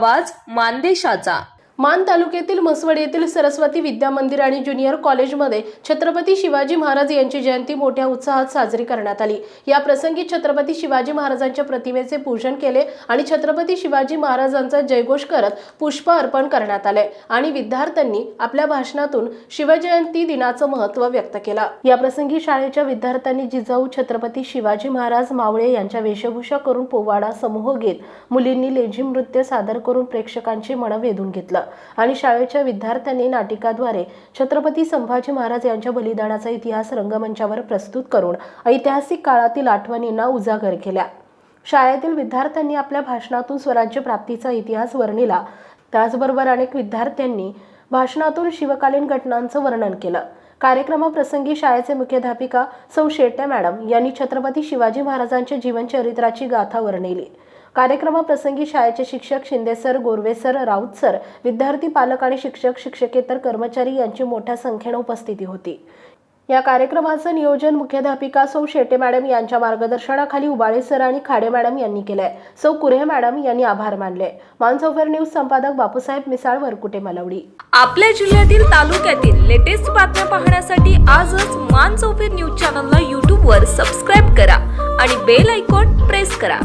आवाज मानदेशाचा. मान तालुक्यातील म्हसवड येथील सरस्वती विद्या मंदिर आणि ज्युनियर कॉलेजमध्ये छत्रपती शिवाजी महाराज यांची जयंती मोठ्या उत्साहात साजरी करण्यात आली. या प्रसंगी छत्रपती शिवाजी महाराजांच्या प्रतिमेचे पूजन केले आणि छत्रपती शिवाजी महाराजांचा जयघोष करत पुष्प अर्पण करण्यात आले आणि विद्यार्थ्यांनी आपल्या भाषणातून शिवजयंती दिनाचं महत्त्व व्यक्त केलं. या प्रसंगी शाळेच्या विद्यार्थ्यांनी जिजाऊ छत्रपती शिवाजी महाराज मावळे यांच्या वेशभूषा करून पोवाडा समूह घेत मुलींनी लेझीम नृत्य सादर करून प्रेक्षकांची मनं वेधून घेतलं. आणि शाळेच्या विद्यार्थ्यांनी नाटिकाद्वारे छत्रपती संभाजी महाराज यांच्या बलिदानाचा इतिहास रंगमंचावर प्रस्तुत करून ऐतिहासिक काळातील आठवणींना उजागर केल्या. शाळेतील विद्यार्थ्यांनी आपल्या भाषणातून स्वराज्य प्राप्तीचा इतिहास वर्णिला. त्याचबरोबर अनेक विद्यार्थ्यांनी भाषणातून शिवकालीन घटनांचं वर्णन केलं. कार्यक्रमाप्रसंगी शाळेचे मुख्याध्यापिका सौ शेट्या मॅडम यांनी छत्रपती शिवाजी महाराजांच्या जीवनचरित्राची गाथा वर्णिली. कार्यक्रमाप्रसंगी शाळेचे शिक्षक Shinde sir Gorve sir Raut sir विद्यार्थी पालक आणि शिक्षक शिक्षकेतर कर्मचारी यांची मोठ्या संख्येने उपस्थिती होती. या कार्यक्रमाचं नियोजन मुख्याध्यापिका सौ शेटे मॅडम यांच्या मार्गदर्शनाखाली उबाळे सर आणि खाडे मॅडम यांनी केलंय. सौ कुरे मॅडम यांनी आभार मानले. मानसोफर न्यूज संपादक बापूसाहेब मिसाळ वरकुटे मलवडी. आपल्या जिल्ह्यातील तालुक्यातील लेटेस्ट बातम्या पाहण्यासाठी आजच मान न्यूज चॅनलला यूट्यूबवर सबस्क्राईब करा आणि बेल आयकॉन प्रेस करा.